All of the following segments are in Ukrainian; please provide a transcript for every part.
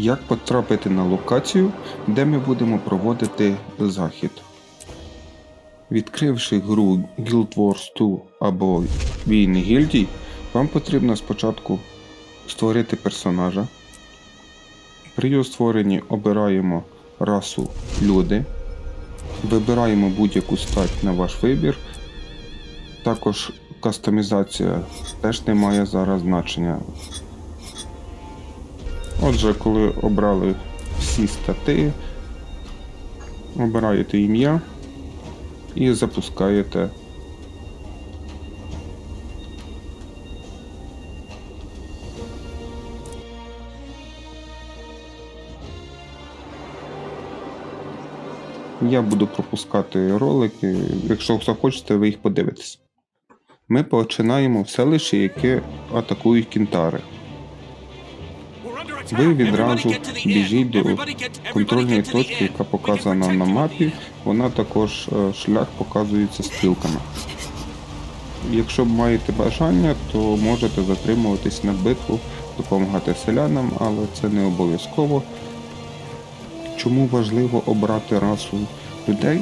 Як потрапити на локацію, де ми будемо проводити захід? Відкривши гру Guild Wars 2 або Війни гільдій, вам потрібно спочатку створити персонажа. При його створенні обираємо расу люди, вибираємо будь-яку стать на ваш вибір. Також кастомізація теж не має зараз значення. Отже, коли обрали всі стати, обираєте ім'я і запускаєте. Я буду пропускати ролики. Якщо захочете, ви їх подивитесь. Ми починаємо в селищі, яке атакують кінтари. Ви відразу біжіть до контрольної точки, яка показана на мапі. Вона також е, шлях показується стрілками. Якщо маєте бажання, то можете затримуватись на битву, допомагати селянам, але це не обов'язково. Чому важливо обрати расу людей?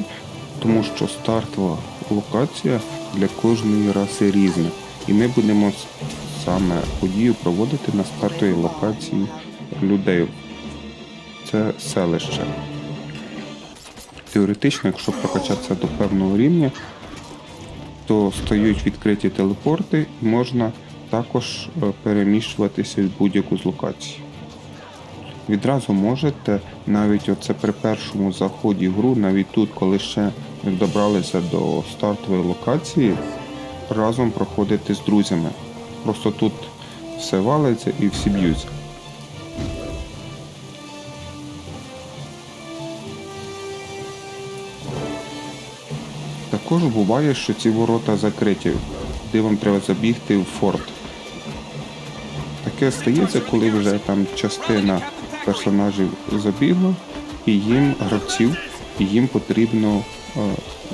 Тому що стартова локація для кожної раси різна. І ми будемо саме подію проводити на стартовій локації людей. Це селище. Теоретично, якщо прокачатися до певного рівня, то стають відкриті телепорти і можна також е, переміщуватися в будь-яку з локацій. Відразу можете, навіть оце при першому заході в гру, навіть тут, коли ще добралися до стартової локації, разом проходити з друзями. Просто тут все валиться і всі б'ються. Також буває, що ці ворота закриті, де вам треба забігти в форт. Таке стається, коли вже там частина персонажів забігла, і їм гравців, і їм потрібно е,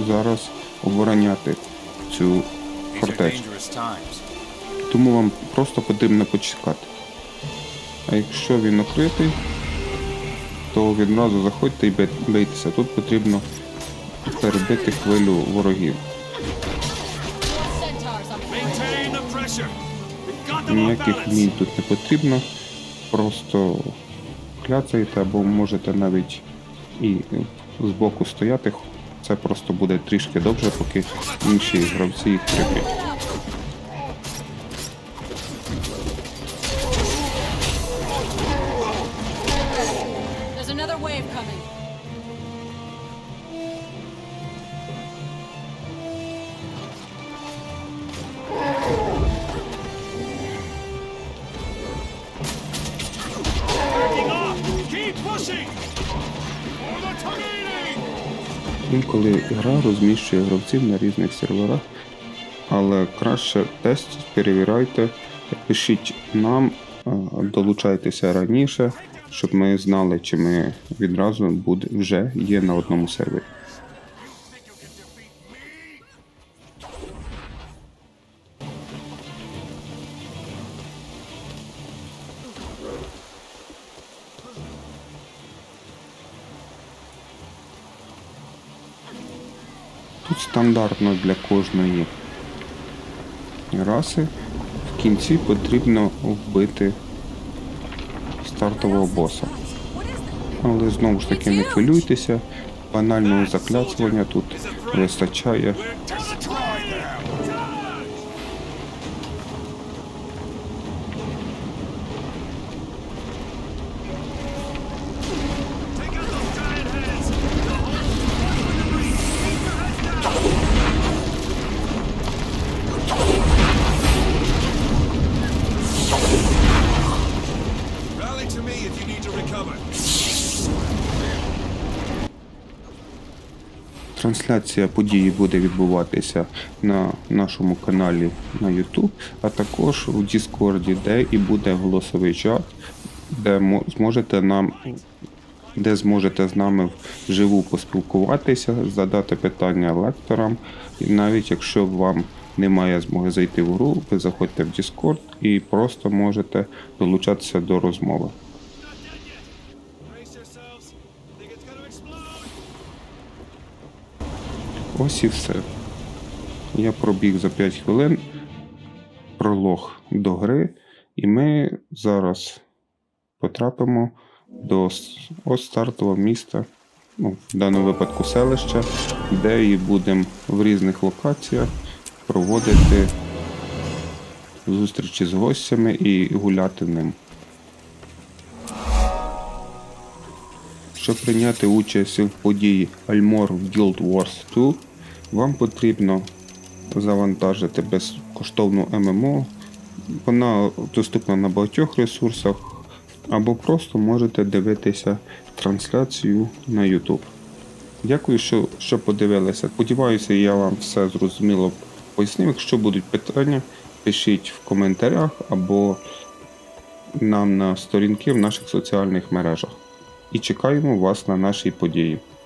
зараз обороняти цю фортецю. Тому вам просто потрібно почекати. А якщо він накритий, то відразу заходьте і бийтеся. Тут потрібно перебити хвилю ворогів. Ніяких вмій тут не потрібно. Просто кляцаєте або можете навіть і збоку стояти. Це просто буде трішки довше, поки інші гравці їх приб'ють. Another wave coming. Інколи гра розміщує гравців на різних серверах, але краще тест перевіряйте, пишіть нам, долучайтеся раніше, щоб ми знали, чи ми відразу буде, вже є на одному сервері. Тут стандартно для кожної раси в кінці потрібно вбити стартового боса. Але знову ж таки не хвилюйтеся, банального закляцування тут вистачає. Трансляція події буде відбуватися на нашому каналі на YouTube, а також у Discord, де і буде голосовий чат, де зможете нам де зможете з нами вживу поспілкуватися, задати питання лекторам. І навіть якщо вам немає змоги зайти в гру, ви заходьте в Discord і просто можете долучатися до розмови. Ось і все. Я пробіг за 5 хвилин пролог до гри, і ми зараз потрапимо до ось стартового міста, ну, в даному випадку селища, де і будемо в різних локаціях проводити зустрічі з гостями і гуляти ним. Щоб прийняти участь в події Almor Guild Wars 2, вам потрібно завантажити безкоштовну ММО. Вона доступна на багатьох ресурсах, або просто можете дивитися трансляцію на YouTube. Дякую, що, що подивилися. Сподіваюся, я вам все зрозуміло пояснив. Якщо будуть питання, пишіть в коментарях або нам на сторінки в наших соціальних мережах. І чекаємо вас на нашій події.